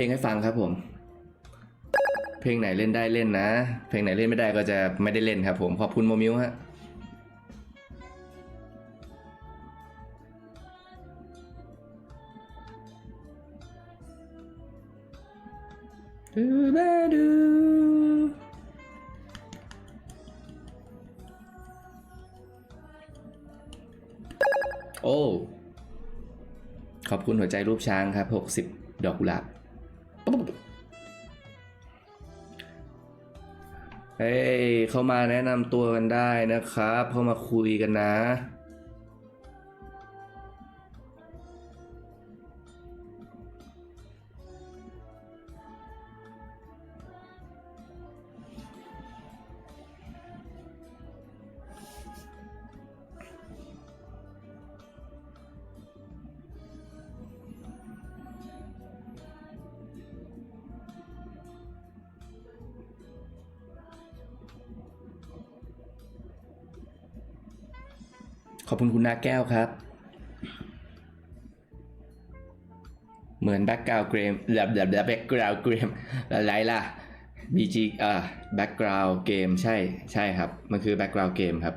เพลงให้ฟังครับผม เพลงไหนเล่นได้เล่นนะ เพลงไหนเล่นไม่ได้ก็จะไม่ได้เล่นครับผม ขอบคุณโมมิวฮะดูบดูโอ้ ขอบคุณหัวใจรูปช้างครับ 60 ดอกกุหลาบ เฮ้ยเข้ามาแนะนำตัวกันได้นะครับ เข้ามาคุยกันนะ ขอบคุณคุณนาแก้วครับ เหมือนแบ็กกราวเกมแบบแบบแบบแบ็กกราวเกมอะไรล่ะ BG อ่าแบ็กกราวเกมใช่ใช่ครับ มันคือแบ็กกราวเกมครับ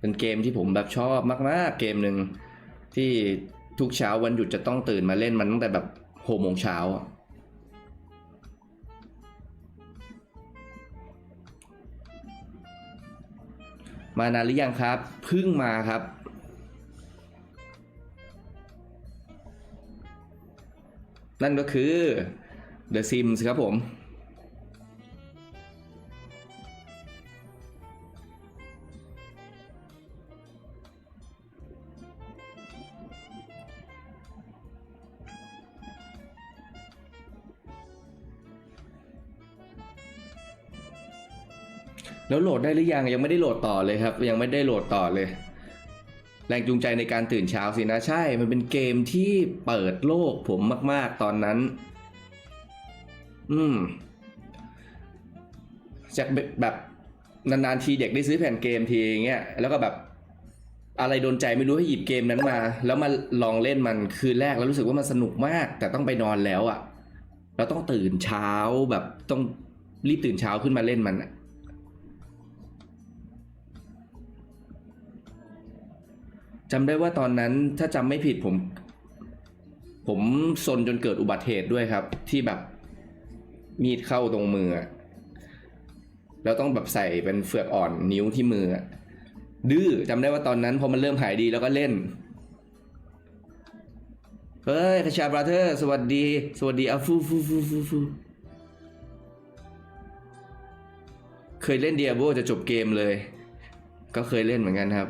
เป็นเกมที่ผมแบบชอบมาก ๆ เกมหนึ่งที่ทุกเช้าวันหยุดจะต้องตื่นมาเล่นมันตั้งแต่แบบหกโมงเช้าอะ มานานหรือยังครับเพิ่งมาครับ นั่นก็คือ The Sims ครับผม แล้วโหลดได้หรือยังยังไม่ได้โหลดต่อเลยครับ ยังไม่ได้โหลดต่อเลย แรงจูงใจในการตื่นเช้าสินะใช่ มันเป็นเกมที่เปิดโลกผมมาก ๆ ตอนนั้น อืม จากแบบนานๆทีเด็กได้ซื้อแผ่นเกมทีอย่างเงี้ยแล้วก็แบบอะไรโดนใจไม่รู้ให้หยิบเกมนั้นมา แล้วมาลองเล่นมันคืนแรกแล้วรู้สึกว่ามันสนุกมาก แต่ต้องไปนอนแล้วอะ่ะ เราต้องตื่นเช้าแบบต้องรีบตื่นเช้าขึ้นมาเล่นมันอะ จำได้ว่าตอนนั้นถ้าจำไม่ผิดผม ผมซนจนเกิดอุบัติเหตุด้วยครับ ที่แบบมีดเข้าตรงมือ แล้วต้องแบบใส่เป็นเฟือกอ่อนนิ้วที่มือ ดื้อจำได้ว่าตอนนั้นพอมันเริ่มหายดีแล้วก็เล่นเฮ้ยคชาบราเธอร์สวัสดี สวัสดีอาฟูฟูฟูฟูฟูเคยเล่นเดียโบจะจบเกมเลย ก็เคยเล่นเหมือนกันครับ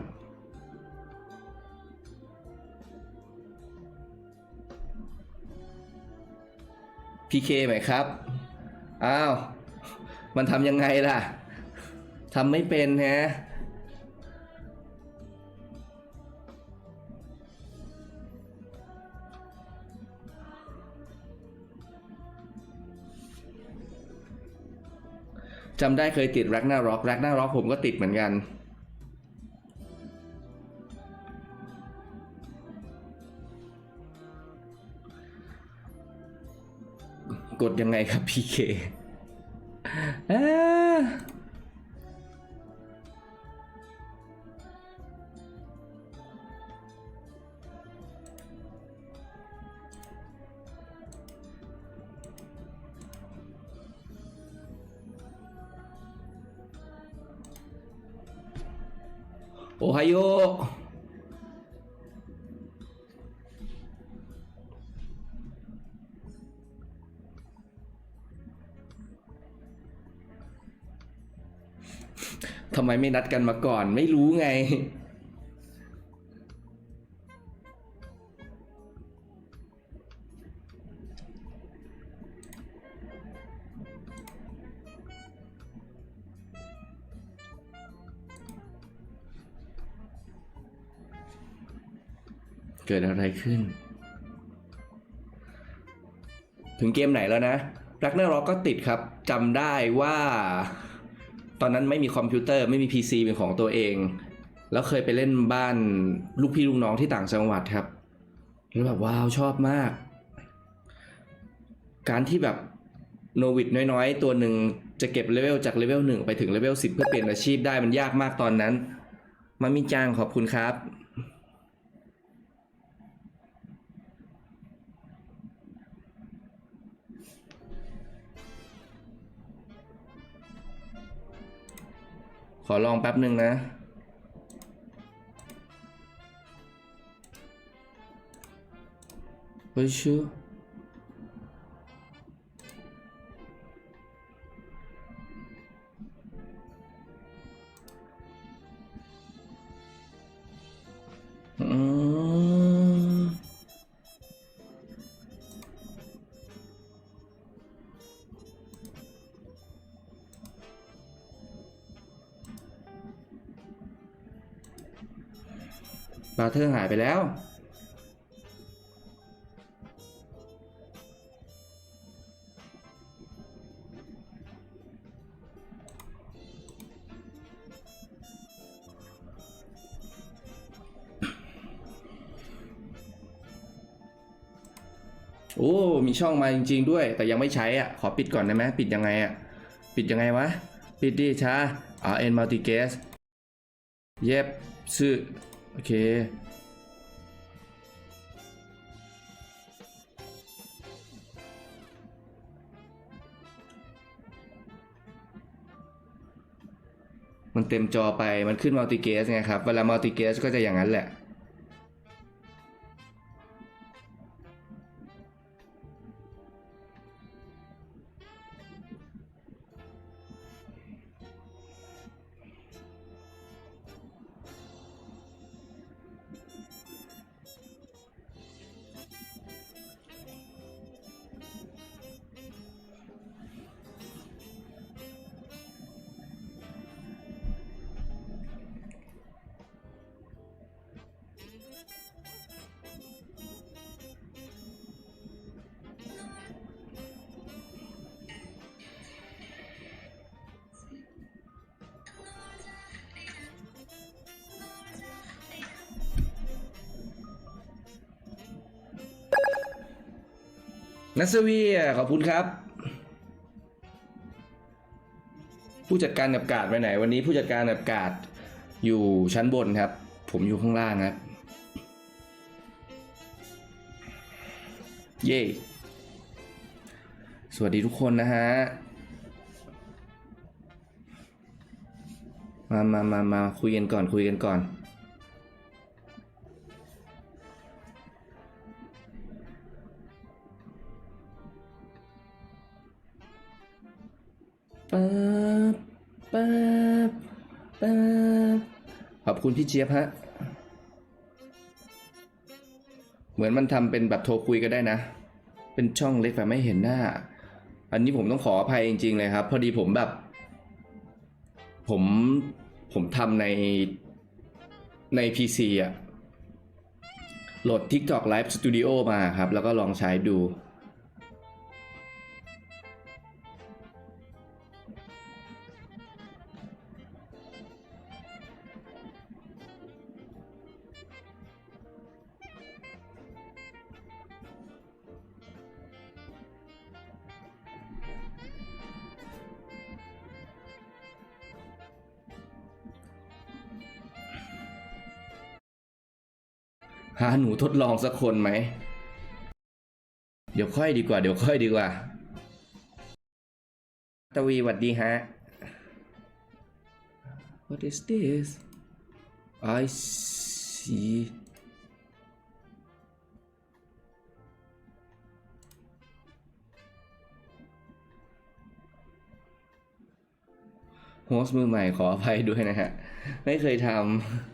พีเคไหมครับ อ้าว มันทำยังไงล่ะทำไม่เป็นฮะจำได้เคยติดแร็กหน้าร็อกแร็กหน้าร็อกผมก็ติดเหมือนกัน กดยังไงครับพีเคโอไฮโอ มไม่นัดกันมาก่อน ไม่รู้ไง เกิดอะไรขึ้น ถึงเกมไหนแล้วนะรักเนอร์ร็อกก็ติดครับจำได้ว่า ตอนนั้นไม่มีคอมพิวเตอร์ไม่มี PC เป็นของตัวเอง แล้วเคยไปเล่นบ้านลูกพี่ลูกน้องที่ต่างจังหวัดครับแล้วแบบว้าวชอบมาก การที่แบบโนวิดน้อยๆ ตัวหนึ่งจะเก็บเลเวลจากเลเวลหนึ่งไปถึงเลเวลสิบเพื่อเปลี่ยนอาชีพได้มันยากมากตอนนั้นมามิจางขอบคุณครับ อลองแป๊บหนึ่งนะ เฮ้ยชื่ออืม บาเทอร์หายไปแล้ว โอ้ มีช่องมาจริง ๆ ด้วย แต่ยังไม่ใช้อะ ขอปิดก่อนได้ไหมปิดยังไงอะ ปิดยังไงวะ ปิดดิช้าอ่า N multi guest เย็บซื้อ โอเค มันเต็มจอไปมันขึ้นมัลติเกสไงครับ เวลามัลติเกสก็จะอย่างนั้นแหละ นัสเวียขอบคุณครับ ผู้จัดการกับกาดไปไหน วันนี้ผู้จัดการกับกาดอยู่ชั้นบนครับ ผมอยู่ข้างล่างครับ เย้สวัสดีทุกคนนะฮะ มามามามาคุยกันก่อนคุยกันก่อน คุณพี่เจี๊ยบฮะ เหมือนมันทำเป็นแบบโทรคุยก็ได้นะ เป็นช่องเล็กแบบไม่เห็นหน้า อันนี้ผมต้องขออภัยจริง ๆ เลยครับ พอดีผมแบบ ผมผมทำในใน PC อะโหลด TikTok Live Studio มาครับ แล้วก็ลองใช้ดูาหนูทดลองสักคนไหม เดี๋ยวค่อยดีกว่า เดี๋ยวค่อยดีกว่า ตวีหวัดดีฮะ What is this I see โฮสมือใหม่ขออภัยด้วยนะฮะ ไม่เคยทำ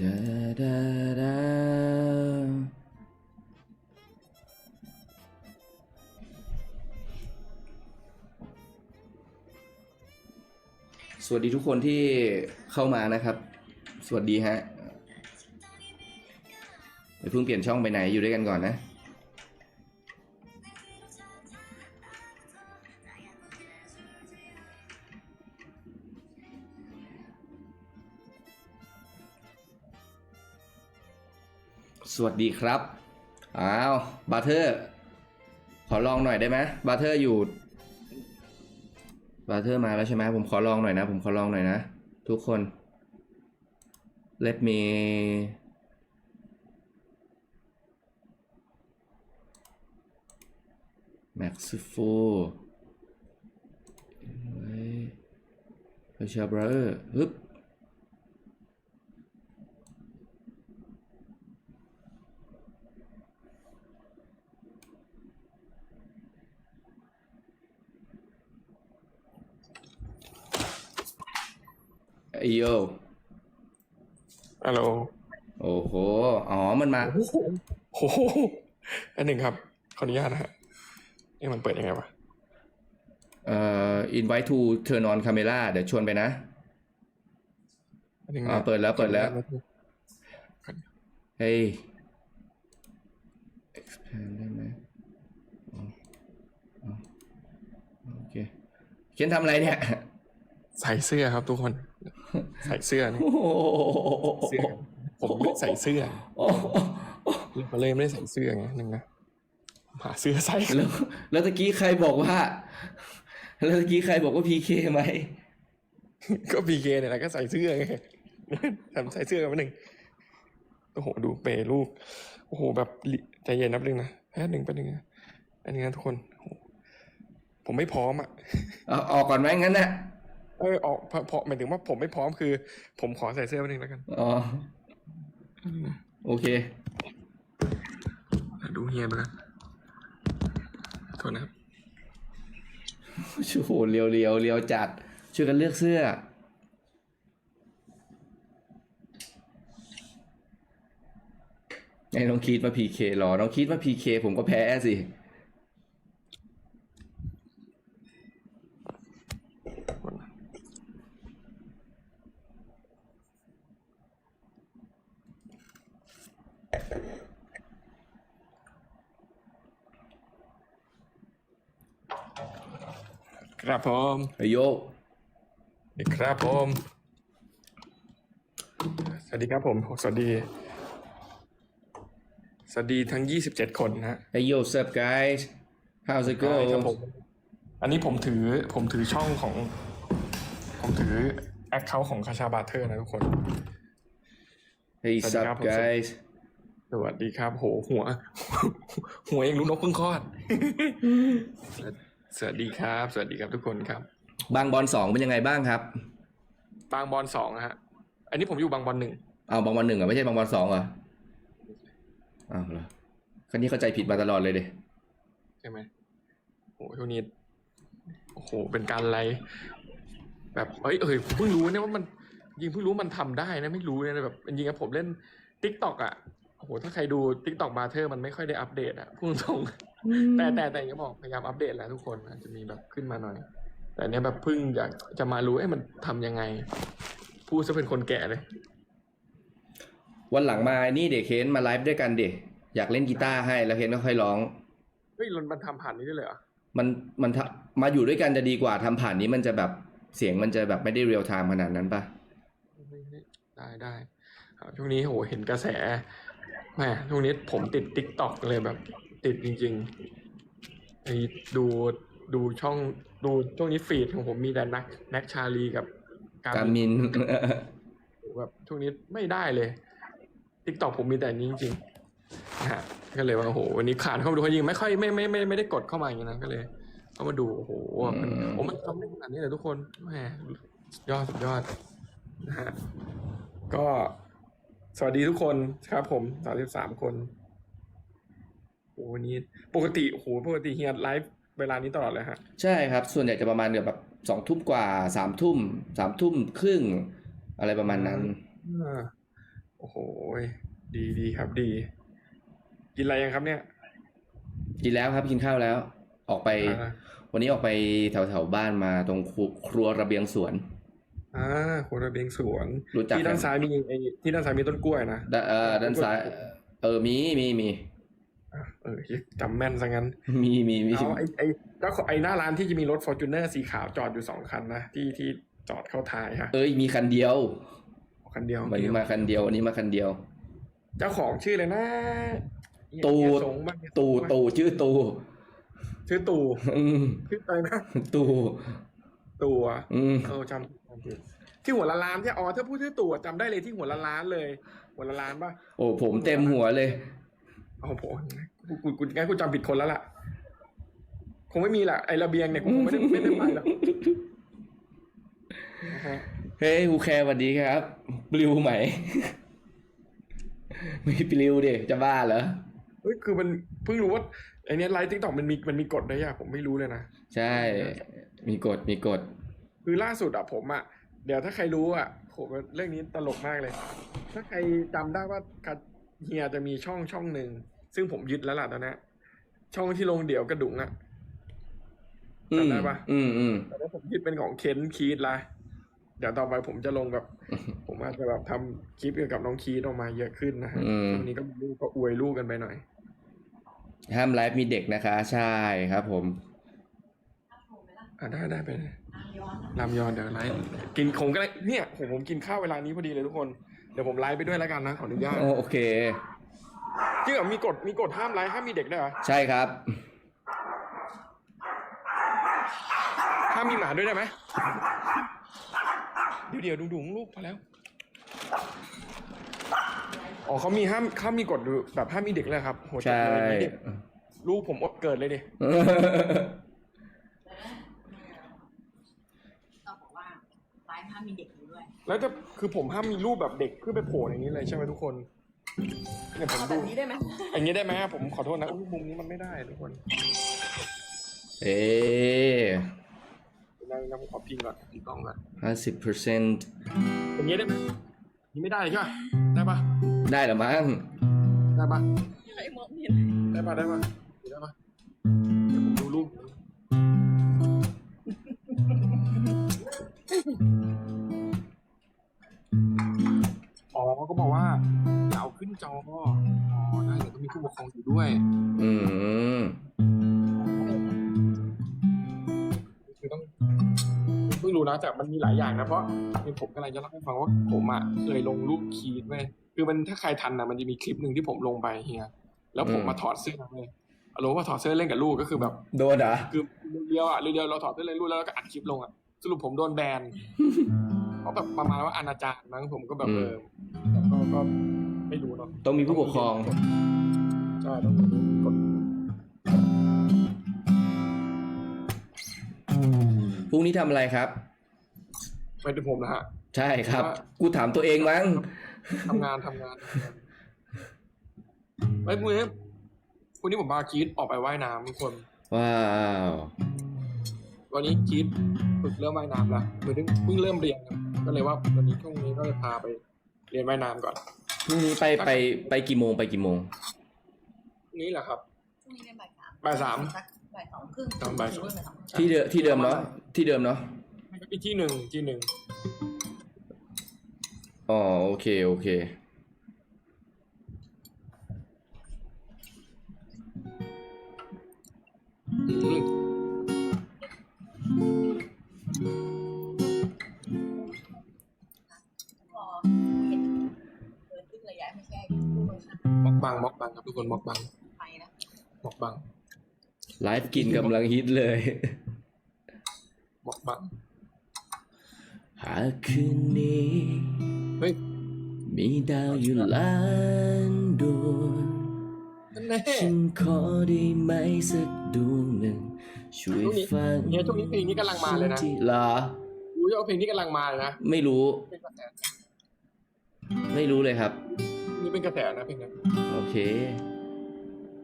ดาดาดาสวัสดีทุกคนที่เข้ามานะครับ สวัสดีฮะอย่าเพิ่งเปลี่ยนช่องไปไหนอยู่ด้วยกันก่อนนะ สวัสดีครับ อ้าว บาเทอร์ ขอลองหน่อยได้ไหมบาเทอร์อยู่ บาเทอร์มาแล้วใช่ไหมผมขอลองหน่อยนะ ผมขอลองหน่อยนะ ทุกคน let me max full ไว้ไปเชียร์บราเออร์ฮึบ ไอโย ฮัลโหล โอ้โห อ๋อ มันมา โอ้โหโอ้โหอันหนึ่งครับ ขออนุญาตนะฮะนี่มันเปิดยังไงวะเอ่อ invite to turn on camera เดี๋ยวชวนไปนะอันหนึ่งอ่าเปิดแล้วเปิดแล้ว เฮ้ย expand ได้ไหมอ๋ออ๋อโอเคเขียนทำอะไรเนี่ย ใส่เสื้อครับทุกคน ใส่เสื้อนี่โอ้โหเสื้อผมไม่ใส่เสื้อ โอ้โห มาเลยไม่ได้ใส่เสื้อไงหนึ่งนะหาเสื้อใส่แล้วแล้วตะกี้ใครบอกว่า แล้วตะกี้ใครบอกว่า PK ไหมก็พีเคเนี่ยแหละก็ใส่เสื้อไงทำใส่เสื้อกันมาหนึ่งโอ้โหดูเปรลูกโอ้โหแบบลิใจเย็นนับหนึ่งนะแป๊บหนึ่งแป๊บหนึ่งนะอันนี้นะทุกคนโอ้โหผมไม่พร้อมอะเอาออกก่อนไหมงั้นนะเออออกเพราะเพราะหมายถึงว่าผมไม่พร้อมคือ ผมขอใส่เสื้อมาหนึ่งแล้วกันอ๋อโอเคดู เฮียไปแล้วโทษนะครับโอ้โหเรียวเรียวเรียวจัด ช่วยกันเลือกเสื้อ ไอ้น้องคิดมา PK หรอ น้องคิดมา PK ผมก็แพ้สิ ครับผมไอโยครับผม สวัสดีครับผมสวัสดี สวัสดีทั้งยี่สิบเจ็ดคนนะฮะไอโย what's up guys how's it ได้ครับผ go มอันนี้ผมถือผมถือช่องของ ผมถือแอคเคาท์ของคาชาบาเทอร์นะทุกคน hey สวัสดี sup ครับผม guys สวัสดีครับ โหหัว หัวเองรู้นกเพิ่งคลอด สวัสดีครับ สวัสดีครับทุกคนครับ บางบอลสองเป็นยังไงบ้างครับ บางบอลสองนะฮะ อันนี้ผมอยู่บางบอลหนึ่งเอาบางบอลหนึ่งเหรอไม่ใช่บางบอลสองเหรออ้าวเหรอคันนี้เข้าใจผิดมาตลอดเลยเดยใช่ไหมโอ้โหช่วงนี้โอ้โหเป็นการไลฟ์แบบเอ้ยเอ้ยผมเพิ่งรู้เนี่ยว่ามันยิงเพิ่งรู้มันทำได้นะไม่รู้เนี่ยแบบจริงๆอะผมเล่นทิกตอกอะโอ้โหถ้าใครดูทิกตอกบาเทอร์มันไม่ค่อยได้อัปเดตอะพูดตรงๆ แต่แต่แต่อย่างที่บอกพยายามอัปเดตแล้วทุกคนอาจจะมีแบบขึ้นมาหน่อย แต่เนี้ยแบบเพิ่งอยากจะมารู้เอ้ยมันทำยังไง พูดซะเป็นคนแก่เลย วันหลังมานี่เด็กเคนมาไลฟ์ด้วยกันเด็กอยากเล่นกีตาร์ให้แล้วเคนก็ค่อยร้องเฮ้ยมันทำผ่านนี้ได้เลยเหรอมันมันทำมาอยู่ด้วยกันจะดีกว่าทำผ่านนี้มันจะแบบเสียงมันจะแบบไม่ได้เรียลไทม์ขนาดนั้นปะได้ได้ครับช่วงนี้โหเห็นกระแสแหมช่วงนี้ผมติดติ๊กต็อกเลยแบบ ติดจริงๆไอ้ดูดูช่องดูช่วงนี้ฟีดของผมมีแต่นักนักชาลีกับกาการมินแบบช่วงนี้ไม่ได้เลยติ๊กต็อกผมมีแต่นี้จริงๆนะฮะก็เลยว่าโอ้โหวันนี้ขานเข้ามาดูจริงไม่ค่อยไม่ไม่ไม่ไม่ได้กดเข้ามาอย่างนี้นะก็เลยเข้ามาดูโอ้โหมันอืมโอ้มันทำได้ขนาดนี้เลยทุกคนแหมสุดยอดสุดยอดนะฮะก็สวัสดีทุกคนครับผมสามสิบสามคน โอ้วันนี้ปกติโอ้โหปกติเฮียไลฟ์เวลานี้ตลอดเลยฮะ ใช่ครับ ส่วนใหญ่จะประมาณเกือบแบบสองทุ่มกว่าสามทุ่มสามทุ่มครึ่ง อะไรประมาณนั้นอ่าโอ้โหดีดีครับดี กินอะไรยังครับเนี่ย กินแล้วครับกินข้าวแล้ว ออกไปอ่าวันนี้ออกไปแถวแถวๆบ้านมาตรงครัวครัวระเบียงสวนอ่าโคระเบียงสวนรู้จักที่ด้านซ้ายมีไอ้ที่ด้านซ้ายมีต้นกล้วยนะด้านเออด้านซ้าย เออมีมีมีอะ เออจำแม่นซะงั้น มีมีมีเอาไอ้ไอ้แล้วไอ้หน้าร้านที่จะมีรถฟอร์จูเนอร์สีขาวจอดอยู่สองคันนะที่ที่จอดเข้าท้ายฮะเอ้ยมีคันเดียว คันเดียววันนี้มาคันเดียววันนี้มาคันเดียว เจ้าของชื่ออะไรนะ ตูเฮียสงบ้างตูตูชื่อตูชื่อตู่อืมชื่ออะไรนะตูตู่อะอืมเออจำจำผิดที่หัวละล้านที่อ๋อถ้าพูดชื่อตู่อะจำได้เลยที่หัวละล้านเลย หัวละล้านป่ะโอ้ผมเต็มหัวเลย เอาผมกูกูกูงั้นกูจำผิดคนแล้วล่ะ คงไม่มีละไอระเบียงเนี่ยกูคงไม่ได้ไม่ได้ไปหรอกนะฮะเฮ้ยฮูแคร์สวัสดีครับ ปลิวไหม ไม่ปลิวดิจะบ้าเหรอเฮ้ยคือมันเพิ่งรู้ว่าไอเนี้ยไลฟ์ทิกตอกมันมีมันมีกฎด้วยอะผมไม่รู้เลยนะ ใช่ มีกฎมีกฎ คือล่าสุดอะผมอะเดี๋ยวถ้าใครรู้อะผมว่าเรื่องนี้ตลกมากเลย ถ้าใครจำได้ว่าเฮียจะมีช่องช่องหนึ่ง ซึ่งผมยึดแล้วล่ะตอนเนี้ยช่องที่ลงเดี่ยวกระดุงอะอืมจำได้ปะอืมอืมแต่ถ้าผมยึดเป็นของเคนคีดละเดี๋ยวต่อไปผมจะลงแบบ ผมอาจจะแบบทำคลิปเกี่ยวกับน้องคีดออกมาเยอะขึ้นนะฮะอืมช่วงนี้ก็มีลูกก็อวยลูกกันไปหน่อย ห้ามไลฟ์มีเด็กนะคะ ใช่ครับผมอะได้ได้ไปเลยย้อนรามยอนเดี๋ยวไลฟ์กินผมก็ได้เนี่ยผมผมกินข้าวเวลานี้พอดีเลยทุกคน เดี๋ยวผมไลฟ์ไปด้วยแล้วกันนะขออนุญาตโอเค จริงเหรอมีกฎมีกฎห้ามไลฟ์ห้ามมีเด็กด้วยเหรอใช่ครับ ห้ามมีหมาด้วยได้ไหมเดี๋ยวเดี๋ยวดูดูลูกพอแล้วอ๋อเขามีห้ามเขามีกฎดูแบบห้ามมีเด็กเลยครับโหจัดใช่ เลยมีเด็กลูกผมอดเกิดเลยดิเราบอกว่าไลฟ์ห้ามมีเด็กอยู่ด้วย แล้วจะคือผมห้ามมีรูปแบบเด็กขึ้นไปโผล่ในนี้เลยใช่ไหมทุกคน เนี่ยผมเอาแบดูบนี้ได้ไหมอย่างนี้ได้ไหมผมขอโทษนะอุ๊ยมุมนี้มันไม่ได้ทุกคนเอ๊ะเดี๋ยวนะเดี๋ยวนะผมขอพิงก่อนพิงกล้องก่อนห้าสิบเปอร์เซ็นต์อย่างนี้ได้ไหมนี่ไม่ได้ใช่ปะได้ปะได้เหรือมั้งได้ปะใครมองเห็นได้ปะได้ปะได้ปะเดี๋ยวผมดูรูปอ๋อเขาก็บอกว่าอย่าเอา ขึ้นจออ๋อได้เดี๋ยวต้องมีผู้ปกครองอยู่ด้วยอืมคือต้องเพิ่งรู้นะแต่มันมีหลายอย่างนะเพราะเนี่ยผมกำลังจะเล่าให้ฟังว่าผมอะเคยลงรูปคีดไว้คือมันถ้าใครทันนะมันจะมีคลิปหนึ่งที่ผมลงไปเฮียแล้วผมมาถอดเสื้อเลยอารมณ์ว่าถอดเสื้อเล่นกับลูกก็คือแบบโดนเหรอคือเรียวๆอะเรียวๆเราถอดเสื้อเล่นลูกแล้วเราก็อัดคลิปลงอะสรุปผมโดนแบนเพราะแบบประมาณว่าอนาจารมั้งผมก็แบบเออแต่ก็ก็ ไม่รู้เนาะต้องมีผู้ปกครอง ใช่ต้องมีกฎพรุ่งนี้ทำอะไรครับ ไม่ถึงผมนะฮะ ใช่ครับกูถามตัวเองมั้ง ทำงานทำงานทำงานไม่พรุ่งนี้พรุ่งนี้ผมพาคีดออกไปว่ายน้ำทุกคน ว้าว วันนี้คีดฝึกเริ่มว่ายน้ำละเพิ่งเพิ่งเริ่มเรียนครับก็เลยว่าวันนี้ช่วงนี้ก็เลยพาไปเรียนว่ายน้ำก่อน พรุ่งนี้ไปไปไปกี่โมงไปกี่โมงพรุ่งนี้แหละครับ พรุ่งนี้เป็นบ่ายสามบ่ายสามสักบ่ายสองครึ่งตอนบ่ายสองบ่ายสองครึ่งที่เดิมที่เดิมเนาะที่เดิมเนาะอีกที่หนึ่งที่หนึ่งอ๋อโอเคโอเค อืม ไม่ใช่ลูกข้างมอกบังมอกบังครับทุกคนมอกบังไปนะมอกบังไลฟ์กินกำลังฮิตเลย มอกบังหากคืนนี้ เฮ้ยมีดาวอยู่ล้านดวง นั่นแน่ฉันขอได้ไหมสักดวงหนึ่ง ช่วยช่วงนี้ฟังเนี่ยช่วงนี้เพลงนี้กำลังมาเลยนะที่เหรอรู้ว่าเพลงนี้กำลังมาเลยนะ ไม่รู้เป็นกระแสไม่รู้เลยครับนี่ เป็นกระแสนะเพลงนี้โอเค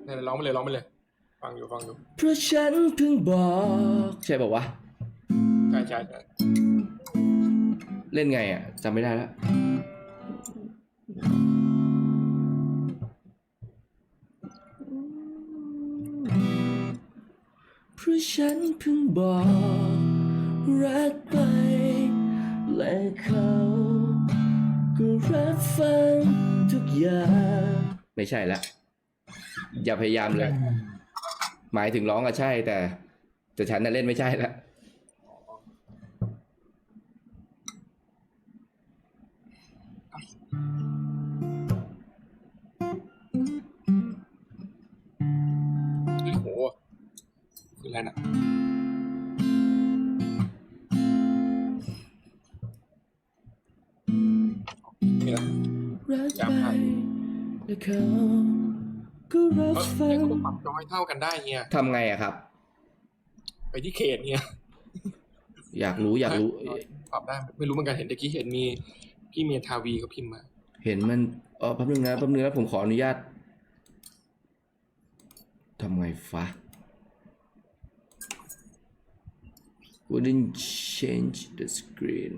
เนี่ยร้องไปเลยร้องไปเลย ฟังอยู่ฟังอยู่เพราะฉันเพิ่งบอก ใช่บอกว่าวใช่ใช่ใช่ะเล่นไงอะจำไม่ได้แล้วเพราะฉันเพิ่งบอกรักไป และเขาก็รับฟัง ทุกอย่าง ไม่ใช่ละ อย่าพยายามเลย หมายถึงร้องอะใช่แต่ แต่ฉันน่ะเล่นไม่ใช่ละโอ้โหคืออะไรนะ เขาก็รับเออฟัเนี่ยงเขาปรับจอให้เท่ากันได้เฮียทำไงอะครับ ไปที่เขตเนี่ยอยากรู้อยากรู้ปรับได้ไม่รู้เหมือนกันเห็นตะกี้เห็นมีพี่เมียทาวีเขาพิมพ์มา เห็นมันเออแป๊บนึงนะแป๊บนึงนะผมขออนุญาตทำไงฟ้า wouldn't change the screen